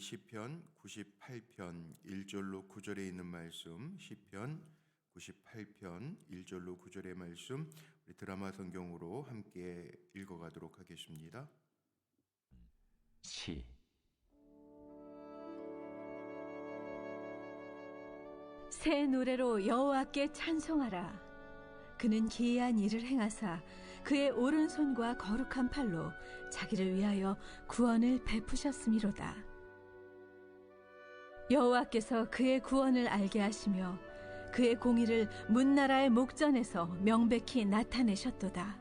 시편 98편 1절로 9절에 있는 말씀 시편 98편 1절로 9절의 말씀 우리 드라마 성경으로 함께 읽어 가도록 하겠습니다. 시 새 노래로 여호와께 찬송하라. 그는 기이한 일을 행하사 그의 오른손과 거룩한 팔로 자기를 위하여 구원을 베푸셨음이로다. 여호와께서 그의 구원을 알게 하시며 그의 공의를 문나라의 목전에서 명백히 나타내셨도다.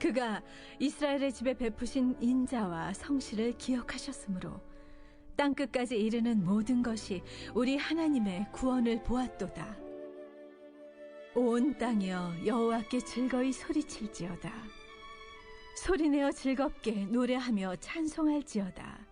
그가 이스라엘의 집에 베푸신 인자와 성실을 기억하셨으므로 땅 끝까지 이르는 모든 것이 우리 하나님의 구원을 보았도다. 온 땅이여 여호와께 즐거이 소리칠지어다. 소리내어 즐겁게 노래하며 찬송할지어다.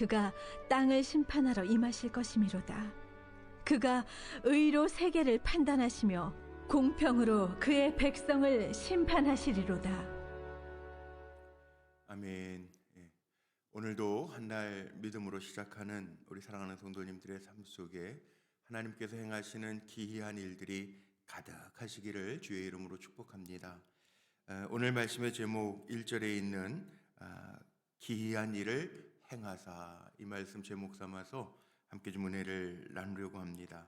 그가 땅을 심판하러 임하실 것이미로다. 그가 의로 세계를 판단하시며 공평으로 그의 백성을 심판하시리로다. 아멘. 예. 오늘도 한 날 믿음으로 시작하는 우리 사랑하는 성도님들의 삶 속에 하나님께서 행하시는 기이한 일들이 가득하시기를 주의 이름으로 축복합니다. 어, 오늘 말씀의 제목 1절에 있는 아, 기이한 일을 행하사 이 말씀 제목 삼아서 함께 좀 은혜를 나누려고 합니다.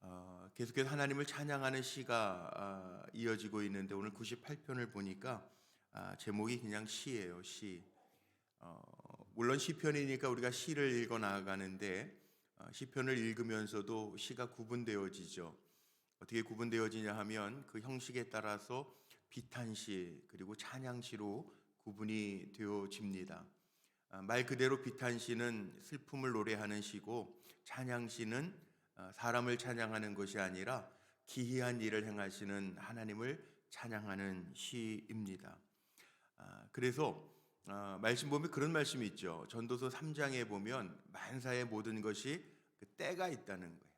어, 계속해서 하나님을 찬양하는 시가 아, 이어지고 있는데 오늘 98편을 보니까 아, 제목이 그냥 시예요, 시. 어, 물론 시편이니까 우리가 시를 읽어 나아가는데 어, 시편을 읽으면서도 시가 구분되어지죠. 어떻게 구분되어지냐 하면 그 형식에 따라서 비탄시 그리고 찬양시로 구분이 되어집니다. 아, 말 그대로 비탄시는 슬픔을 노래하는 시고 찬양시는 아, 사람을 찬양하는 것이 아니라 기이한 일을 행하시는 하나님을 찬양하는 시입니다. 아, 그래서 아, 말씀 보면 그런 말씀이 있죠. 전도서 3장에 보면 만사의 모든 것이 그 때가 있다는 거예요.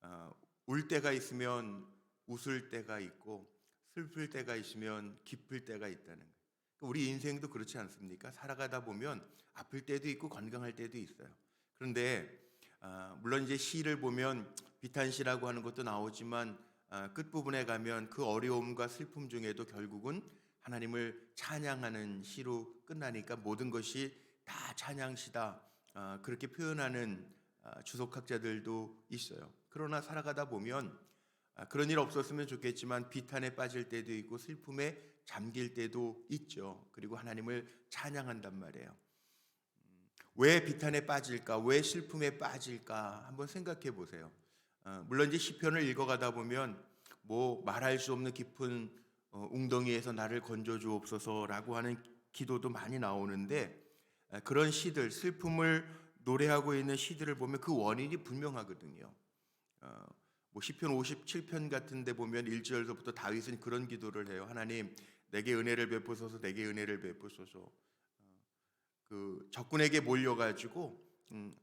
아, 울 때가 있으면 웃을 때가 있고 슬플 때가 있으면 기쁠 때가 있다는 거예요. 그러니까 우리 인생도 그렇지 않습니까? 살아가다 보면 아플 때도 있고 건강할 때도 있어요. 그런데 아, 물론 이제 시를 보면 비탄시라고 하는 것도 나오지만 아, 끝 부분에 가면 그 어려움과 슬픔 중에도 결국은 하나님을 찬양하는 시로 끝나니까 모든 것이 다 찬양시다 아, 그렇게 표현하는 아, 주석학자들도 있어요. 그러나 살아가다 보면 아, 그런 일 없었으면 좋겠지만 비탄에 빠질 때도 있고 슬픔에 잠길 때도 있죠. 그리고 하나님을 찬양한단 말이에요. 음, 왜 비탄에 빠질까? 왜 슬픔에 빠질까? 한번 생각해 보세요. 어, 물론 이제 시편을 읽어가다 보면 뭐 말할 수 없는 깊은 어, 웅덩이에서 나를 건져 주옵소서라고 하는 기도도 많이 나오는데 아, 그런 시들 슬픔을 노래하고 있는 시들을 보면 그 원인이 분명하거든요. 어, 뭐 시편 57편 같은 데 보면 1절서부터 다윗은 그런 기도를 해요. 하나님, 내게 은혜를 베푸소서, 내게 은혜를 베푸소서. 어, 그 적군에게 몰려 가지고 음,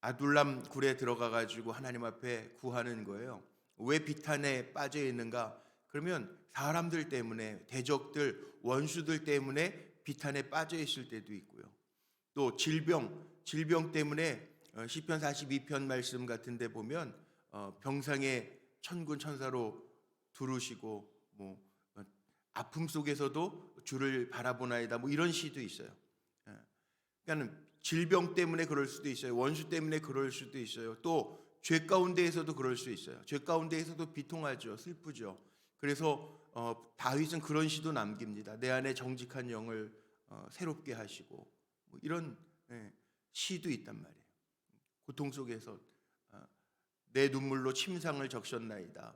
아둘람 굴에 들어가 가지고 하나님 앞에 구하는 거예요. 왜 비탄에 빠져 있는가? 그러면 사람들 때문에 대적들, 원수들 때문에 비탄에 빠져 있을 때도 있고요. 또 질병, 질병 때문에 어, 시편 42편 말씀 같은 데 보면 어, 병상에 천군 천사로 두르시고 뭐 어, 아픔 속에서도 주를 바라보나이다 뭐 이런 시도 있어요. 예. 그러니까 질병 때문에 그럴 수도 있어요. 원수 때문에 그럴 수도 있어요. 또 죄 가운데에서도 그럴 수 있어요. 죄 가운데에서도 비통하죠. 슬프죠. 그래서 어, 다윗은 그런 시도 남깁니다. 내 안에 정직한 영을 어, 새롭게 하시고 뭐 이런 예, 시도 있단 말이에요. 고통 속에서 어, 내 눈물로 침상을 적셨나이다.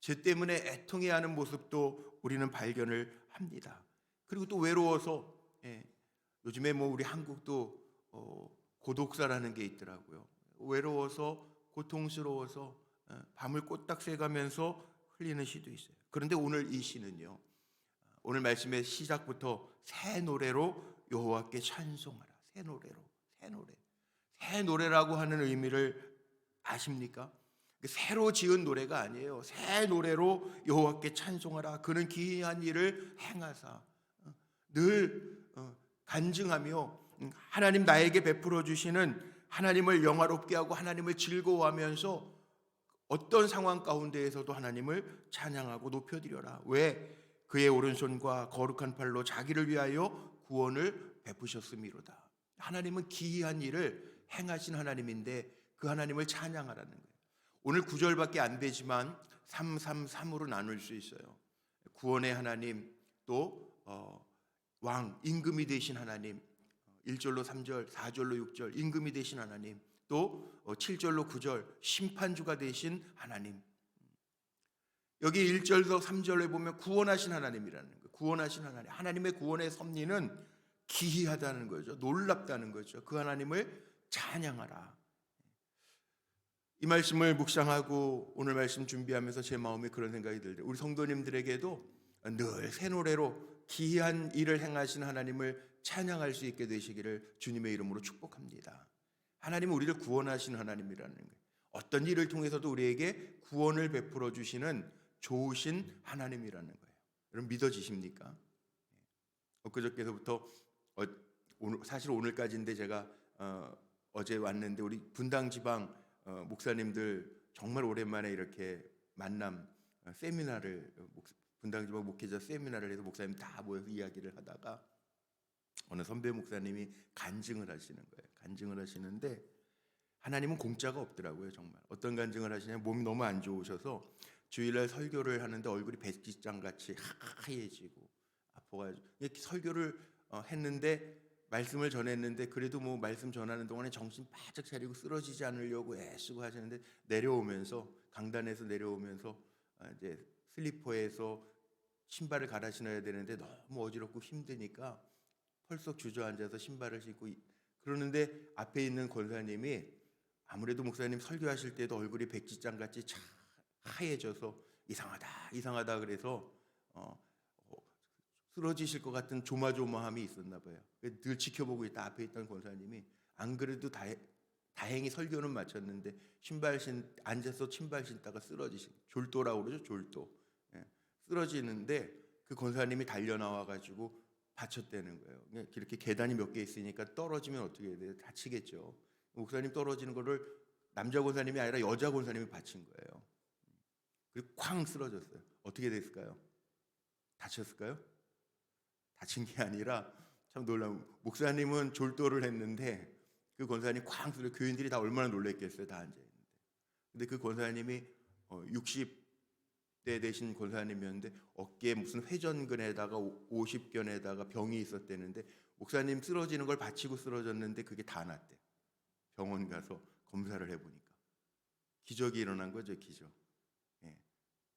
죄 때문에 애통해 하는 모습도 우리는 발견을 합니다. 그리고 또 외로워서 예, 요즘에 뭐 우리 한국도 어, 고독사라는 게 있더라고요. 외로워서 고통스러워서 어, 밤을 꼬딱 새가면서 흘리는 시도 있어요. 그런데 오늘 이 시는요. 오늘 말씀의 시작부터 새 노래로 여호와께 찬송하라. 새 노래로. 새 노래. 새 노래라고 하는 의미를 아십니까? 그 새로 지은 노래가 아니에요. 새 노래로 여호와께 찬송하라. 그는 기이한 일을 행하사 어, 늘 어, 간증하며 음, 하나님 나에게 베풀어 주시는 하나님을 영화롭게 하고 하나님을 즐거워하면서 어떤 상황 가운데에서도 하나님을 찬양하고 높여드려라. 왜? 그의 오른손과 거룩한 팔로 자기를 위하여 구원을 베푸셨음이로다. 하나님은 기이한 일을 행하신 하나님인데 그 하나님을 찬양하라는 거예요. 오늘 9절밖에 안 되지만 333으로 나눌 수 있어요. 구원의 하나님 또 어, 왕 임금이 되신 하나님 1절로 3절, 4절로 6절 임금이 되신 하나님 또 어, 7절로 9절 심판주가 되신 하나님 여기 1절로 3절에 보면 구원하신 하나님이라는 거예요. 구원하신 하나님. 하나님의 구원의 섭리는 기이하다는 거죠. 놀랍다는 거죠. 그 하나님을 찬양하라. 이 말씀을 묵상하고 오늘 말씀 준비하면서 제 마음에 그런 생각이 들어요. 우리 성도님들에게도 늘 새 노래로 기이한 일을 행하신 하나님을 찬양할 수 있게 되시기를 주님의 이름으로 축복합니다. 하나님은 우리를 구원하신 하나님이라는 거예요. 어떤 일을 통해서도 우리에게 구원을 베풀어 주시는 좋으신 하나님이라는 거예요. 여러분 믿어지십니까? 엊그저께서부터 어, 사실 오늘까지인데 제가 어, 어제 왔는데 우리 분당 지방 어, 목사님들 정말 오랜만에 이렇게 만남 어, 세미나를 어, 목- 분당 지방 목회자 세미나를 해서 목사님 다 모여서 이야기를 하다가 어느 선배 목사님이 간증을 하시는 거예요. 간증을 하시는데 하나님은 공짜가 없더라고요, 정말. 어떤 간증을 하시냐면 몸이 너무 안 좋으셔서 주일날 설교를 하는데 얼굴이 백지장 같이 하얘지고 아파가지고 이렇게 설교를 어, 했는데 말씀을 전했는데 그래도 뭐 말씀 전하는 동안에 정신 바짝 차리고 쓰러지지 않으려고 애쓰고 하시는데 내려오면서 강단에서 내려오면서 아, 이제 슬리퍼에서 신발을 갈아 신어야 되는데 너무 어지럽고 힘드니까 펄썩 주저앉아서 신발을 신고 이- 그러는데 앞에 있는 권사님이 아무래도 목사님 설교하실 때도 얼굴이 백지장 같이 차 하얘져서 이상하다 이상하다 그래서 어, 어, 쓰러지실 것 같은 조마조마함이 있었나 봐요. 늘 지켜보고 있다 앞에 있던 권사님이 안 그래도 다, 다행히 설교는 마쳤는데 신발 신 앉아서 신발 신다가 쓰러지신 졸도라고 그러죠 졸도 예, 쓰러지는데 그 권사님이 달려 나와 가지고 받쳤다는 거예요. 이렇게 계단이 몇 개 있으니까 떨어지면 어떻게 해야 돼요? 다치겠죠. 목사님 떨어지는 거를 남자 권사님이 아니라 여자 권사님이 받친 거예요. 그리고 쾅 쓰러졌어요. 어떻게 됐을까요? 다쳤을까요? 다친 게 아니라 참 놀라운 목사님은 졸도를 했는데 그 권사님 쾅 쓰러 교인들이 다 얼마나 놀랬겠어요. 다 앉아 있는데. 근데 그 권사님이 어, 60대 되신 권사님이었는데 어깨에 무슨 회전근에다가 50견에다가 병이 있었대는데 목사님 쓰러지는 걸 받치고 쓰러졌는데 그게 다 났대. 병원 가서 검사를 해보니까 기적이 일어난 거죠, 기적. 예.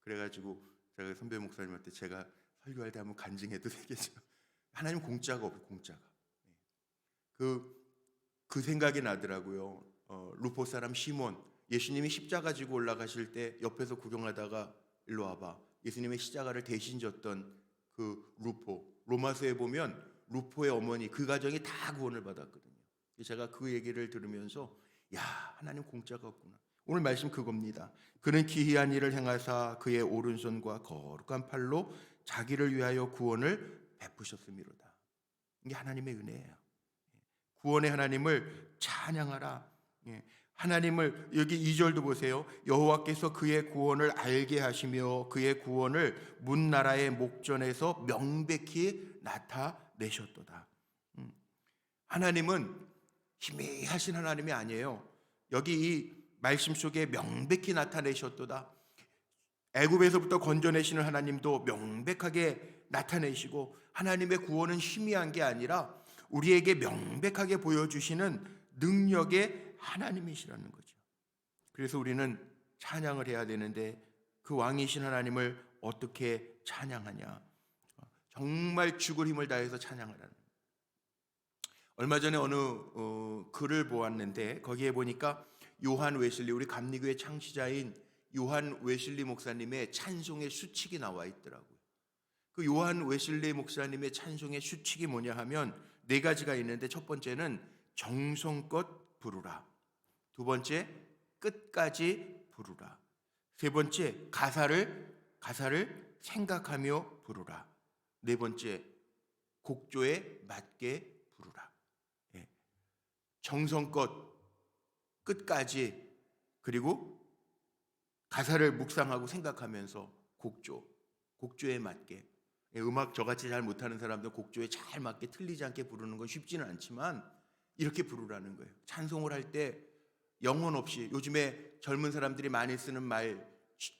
그래가지고 제가 선배 목사님한테 제가 설교할 때 한번 간증해도 되겠죠. 하나님 공짜가 없어, 공짜가. 예. 그, 그 생각이 나더라고요. 어, 루포 사람 시몬, 예수님이 십자가 지고 올라가실 때 옆에서 구경하다가 일로 와봐. 예수님의 십자가를 대신 졌던 그 루포. 로마서에 보면 루포의 어머니 그 가정이 다 구원을 받았거든요. 제가 그 얘기를 들으면서 야 하나님 공짜가 없구나. 오늘 말씀 그겁니다. 그는 기이한 일을 행하사 그의 오른손과 거룩한 팔로 자기를 위하여 구원을 베푸셨음이로다. 이게 하나님의 은혜예요. 구원의 하나님을 찬양하라. 예. 하나님을 여기 2절도 보세요. 여호와께서 그의 구원을 알게 하시며 그의 구원을 문 나라의 목전에서 명백히 나타내셨도다. 음. 하나님은 희미하신 하나님이 아니에요. 여기 이 말씀 속에 명백히 나타내셨도다. 애굽에서부터 건져내시는 하나님도 명백하게 나타내시고 하나님의 구원은 희미한 게 아니라 우리에게 명백하게 보여주시는 능력의 하나님이시라는 거죠. 그래서 우리는 찬양을 해야 되는데 그 왕이신 하나님을 어떻게 찬양하냐? 정말 죽을 힘을 다해서 찬양하라는. 얼마 전에 어느 어, 글을 보았는데 거기에 보니까 요한 웨슬리 우리 감리교의 창시자인 요한 웨슬리 목사님의 찬송의 수칙이 나와 있더라고요. 그 요한 웨슬리 목사님의 찬송의 수칙이 뭐냐 하면 네 가지가 있는데 첫 번째는 정성껏 부르라. 두 번째 끝까지 부르라. 세 번째 가사를 가사를 생각하며 부르라. 네 번째 곡조에 맞게 부르라. 예. 정성껏 끝까지 그리고 가사를 묵상하고 생각하면서 곡조 곡조에 맞게 예, 음악 저같이 잘 못하는 사람들 곡조에 잘 맞게 틀리지 않게 부르는 건 쉽지는 않지만 이렇게 부르라는 거예요. 찬송을 할 때 영혼 없이 요즘에 젊은 사람들이 많이 쓰는 말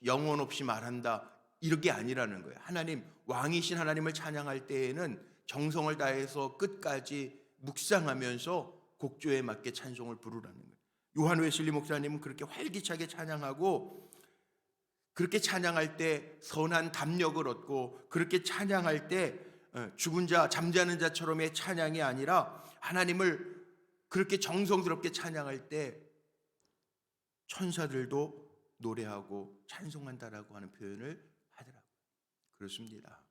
영혼 없이 말한다 이렇게 아니라는 거예요. 하나님 왕이신 하나님을 찬양할 때에는 정성을 다해서 끝까지 묵상하면서 곡조에 맞게 찬송을 부르라는 거예요. 요한 웨슬리 목사님은 그렇게 활기차게 찬양하고 그렇게 찬양할 때 선한 담력을 얻고 그렇게 찬양할 때 어, 죽은 자 잠자는 자처럼의 찬양이 아니라 하나님을 그렇게 정성스럽게 찬양할 때 천사들도 노래하고 찬송한다라고 하는 표현을 하더라고요. 그렇습니다.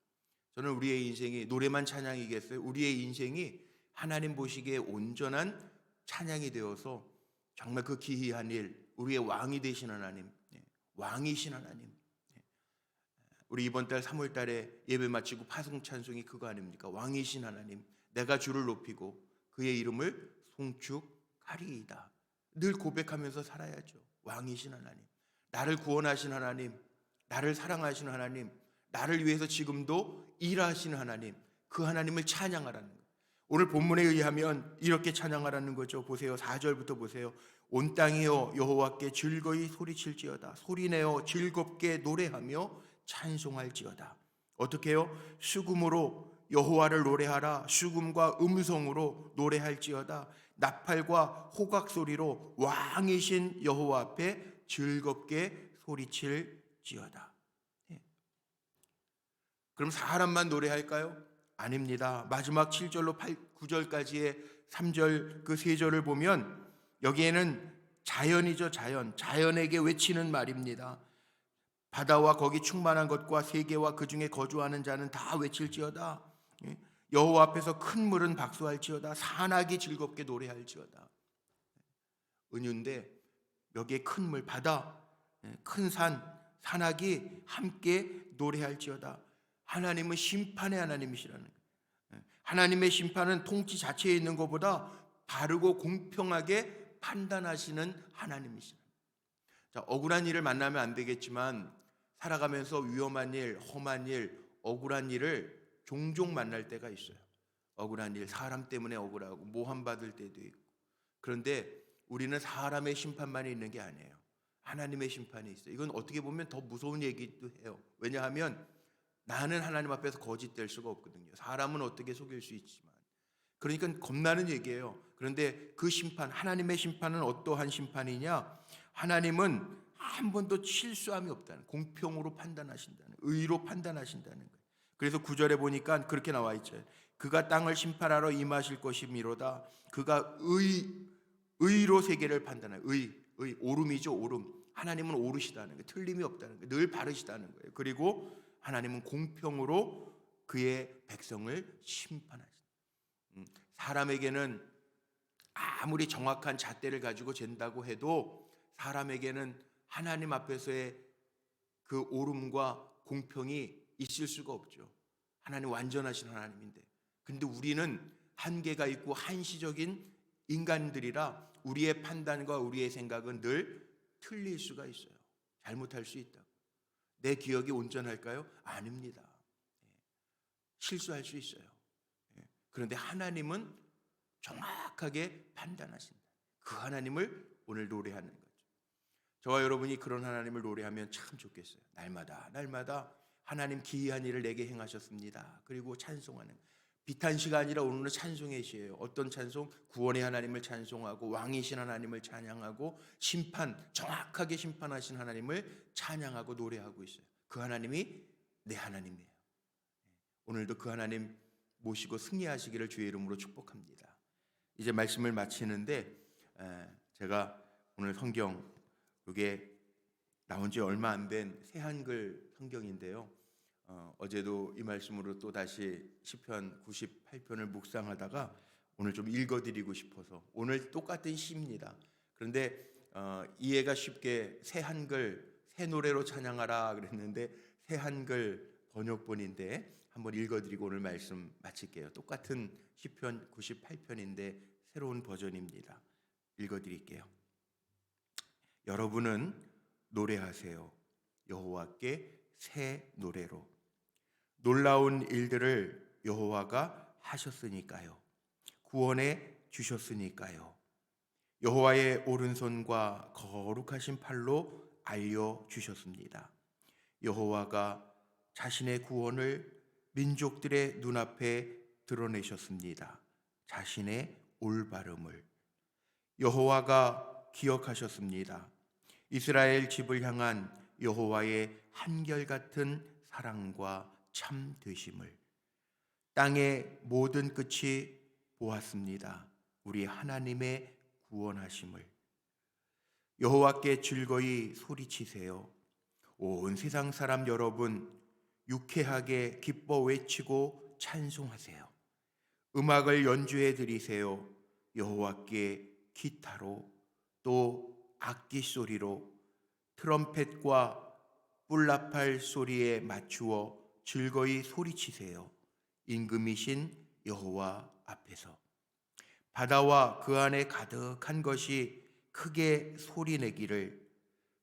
저는 우리의 인생이 노래만 찬양이겠어요? 우리의 인생이 하나님 보시기에 온전한 찬양이 되어서 정말 그 기이한 일, 우리의 왕이 되신 하나님, 예, 왕이신 하나님. 예. 우리 이번 달 3월 달에 예배 마치고 파송 찬송이 그거 아닙니까? 왕이신 하나님, 내가 주를 높이고 그의 이름을 송축하리이다. 늘 고백하면서 살아야죠. 왕이신 하나님, 나를 구원하신 하나님, 나를 사랑하신 하나님, 나를 위해서 지금도 일하시는 하나님, 그 하나님을 찬양하라는 거예요. 오늘 본문에 의하면 이렇게 찬양하라는 거죠. 보세요. 4절부터 보세요. 온 땅이여 여호와께 즐거이 소리칠지어다. 소리내어 즐겁게 노래하며 찬송할지어다. 어떻게 해요? 수금으로 여호와를 노래하라. 수금과 음성으로 노래할지어다. 나팔과 호각 소리로 왕이신 여호와 앞에 즐겁게 소리칠지어다. 예. 그럼 사람만 노래할까요? 아닙니다. 마지막 7절로 8, 9절까지의 3절 그세 절을 보면 여기에는 자연이죠, 자연. 자연에게 외치는 말입니다. 바다와 거기 충만한 것과 세계와 그 중에 거주하는 자는 다 외칠지어다. 예. 여호와 앞에서 큰 물은 박수할지어다. 산악이 즐겁게 노래할지어다. 은유인데 여기에 큰 물, 바다, 예, 큰 산, 산악이 함께 노래할지어다. 하나님은 심판의 하나님이시라는 거예요. 예, 하나님의 심판은 통치 자체에 있는 것보다 바르고 공평하게 판단하시는 하나님이시라. 자, 억울한 일을 만나면 안 되겠지만 살아가면서 위험한 일, 험한 일, 억울한 일을 종종 만날 때가 있어요. 억울한 일, 사람 때문에 억울하고 모함 받을 때도 있고. 그런데 우리는 사람의 심판만이 있는 게 아니에요. 하나님의 심판이 있어요. 이건 어떻게 보면 더 무서운 얘기도 해요. 왜냐하면 나는 하나님 앞에서 거짓될 수가 없거든요. 사람은 어떻게 속일 수 있지만. 그러니까 겁나는 얘기예요. 그런데 그 심판, 하나님의 심판은 어떠한 심판이냐? 하나님은 한 번도 실수함이 없다는, 공평으로 판단하신다는, 의로 판단하신다는 거예요. 그래서 구절에 보니까 그렇게 나와 있죠. 그가 땅을 심판하러 임하실 것이미로다. 그가 의 의로 세계를 판단해. 의, 의 오름이죠, 오름. 하나님은 오르시다는 거예요. 틀림이 없다는 거예요. 늘 바르시다는 거예요. 그리고 하나님은 공평으로 그의 백성을 심판하신다. 음, 사람에게는 아무리 정확한 잣대를 가지고 잰다고 해도 사람에게는 하나님 앞에서의 그 오름과 공평이 있을 수가 없죠. 하나님 완전하신 하나님인데. 근데 우리는 한계가 있고 한시적인 인간들이라 우리의 판단과 우리의 생각은 늘 틀릴 수가 있어요. 잘못할 수 있다. 내 기억이 온전할까요? 아닙니다. 예. 실수할 수 있어요. 예. 그런데 하나님은 정확하게 판단하신다. 그 하나님을 오늘 노래하는 거죠. 저와 여러분이 그런 하나님을 노래하면 참 좋겠어요. 날마다 날마다 하나님 기이한 일을 내게 행하셨습니다. 그리고 찬송하는 비탄 시가 아니라 오늘은 찬송의 시예요. 어떤 찬송? 구원의 하나님을 찬송하고 왕이신 하나님을 찬양하고 심판 정확하게 심판하신 하나님을 찬양하고 노래하고 있어요. 그 하나님이 내 하나님이에요. 오늘도 그 하나님 모시고 승리하시기를 주의 이름으로 축복합니다. 이제 말씀을 마치는데 에, 제가 오늘 성경 이게 나온 지 얼마 안 된 새 한글 성경인데요. 어, 어제도 이 말씀으로 또 다시 시편 98편을 묵상하다가 오늘 좀 읽어드리고 싶어서 오늘 똑같은 시입니다. 그런데 어, 이해가 쉽게 새 한글 새 노래로 찬양하라 그랬는데 새 한글 번역본인데 한번 읽어드리고 오늘 말씀 마칠게요. 똑같은 시편 98편인데 새로운 버전입니다. 읽어드릴게요. 여러분은 노래하세요. 여호와께 새 노래로 놀라운 일들을 여호와가 하셨으니까요. 구원해 주셨으니까요. 여호와의 오른손과 거룩하신 팔로 알려 주셨습니다. 여호와가 자신의 구원을 민족들의 눈앞에 드러내셨습니다. 자신의 올바름을 여호와가 기억하셨습니다. 이스라엘 집을 향한 여호와의 한결같은 사랑과 참 되심을 땅의 모든 끝이 보았습니다. 우리 하나님의 구원하심을 여호와께 즐거이 소리치세요. 온 세상 사람 여러분 유쾌하게 기뻐 외치고 찬송하세요. 음악을 연주해 드리세요. 여호와께 기타로 또 악기 소리로 트럼펫과 뿔나팔 소리에 맞추어 즐거이 소리치세요. 임금이신 여호와 앞에서 바다와 그 안에 가득한 것이 크게 소리내기를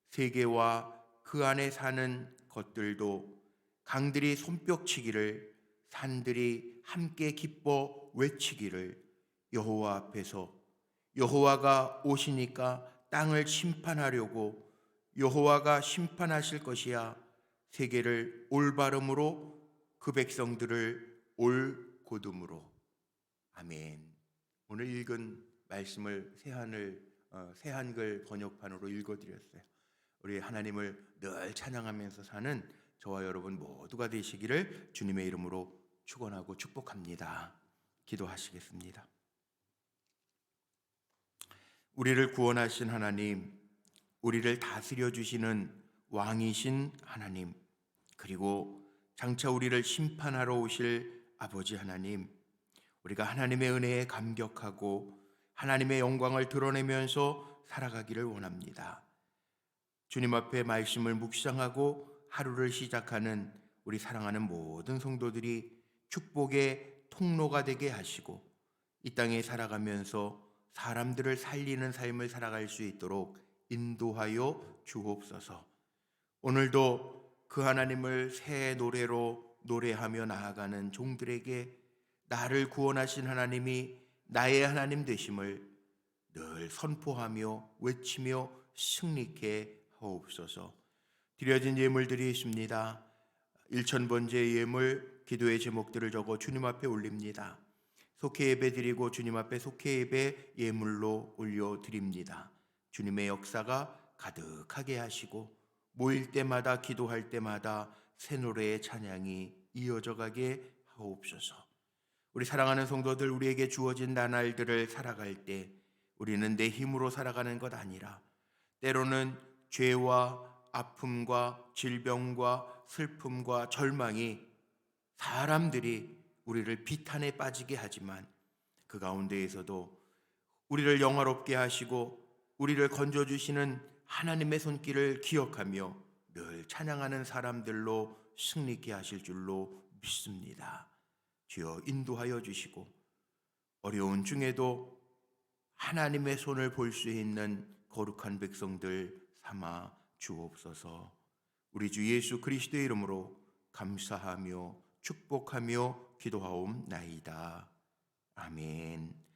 세계와 그 안에 사는 것들도 강들이 손뼉치기를 산들이 함께 기뻐 외치기를 여호와 앞에서 여호와가 오시니까 땅을 심판하려고 여호와가 심판하실 것이야 세계를 올바름으로 그 백성들을 올곧음으로 아멘. 오늘 읽은 말씀을 새한을 어, 새한글 번역판으로 읽어드렸어요. 우리 하나님을 늘 찬양하면서 사는 저와 여러분 모두가 되시기를 주님의 이름으로 축원하고 축복합니다. 기도하시겠습니다. 우리를 구원하신 하나님, 우리를 다스려 주시는 왕이신 하나님, 그리고 장차 우리를 심판하러 오실 아버지 하나님, 우리가 하나님의 은혜에 감격하고 하나님의 영광을 드러내면서 살아가기를 원합니다. 주님 앞에 말씀을 묵상하고 하루를 시작하는 우리 사랑하는 모든 성도들이 축복의 통로가 되게 하시고 이 땅에 살아가면서 사람들을 살리는 삶을 살아갈 수 있도록 인도하여 주옵소서. 오늘도 그 하나님을 새 노래로 노래하며 나아가는 종들에게 나를 구원하신 하나님이 나의 하나님 되심을 늘 선포하며 외치며 승리케 하옵소서. 드려진 예물들이 있습니다. 1천번째 예물 기도의 제목들을 적어 주님 앞에 올립니다. 속회 예배 드리고 주님 앞에 속회 예배 예물로 올려 드립니다. 주님의 역사가 가득하게 하시고 모일 때마다 기도할 때마다 새 노래의 찬양이 이어져 가게 하옵소서. 우리 사랑하는 성도들 우리에게 주어진 나날들을 살아갈 때 우리는 내 힘으로 살아가는 것 아니라 때로는 죄와 아픔과 질병과 슬픔과 절망이 사람들이 우리를 비탄에 빠지게 하지만 그 가운데에서도 우리를 영화롭게 하시고 우리를 건져 주시는 하나님의 손길을 기억하며 늘 찬양하는 사람들로 승리케 하실 줄로 믿습니다. 주여 인도하여 주시고 어려운 중에도 하나님의 손을 볼 수 있는 거룩한 백성들 삼아 주옵소서. 우리 주 예수 그리스도의 이름으로 감사하며 축복하며 기도하옵나이다. 아멘.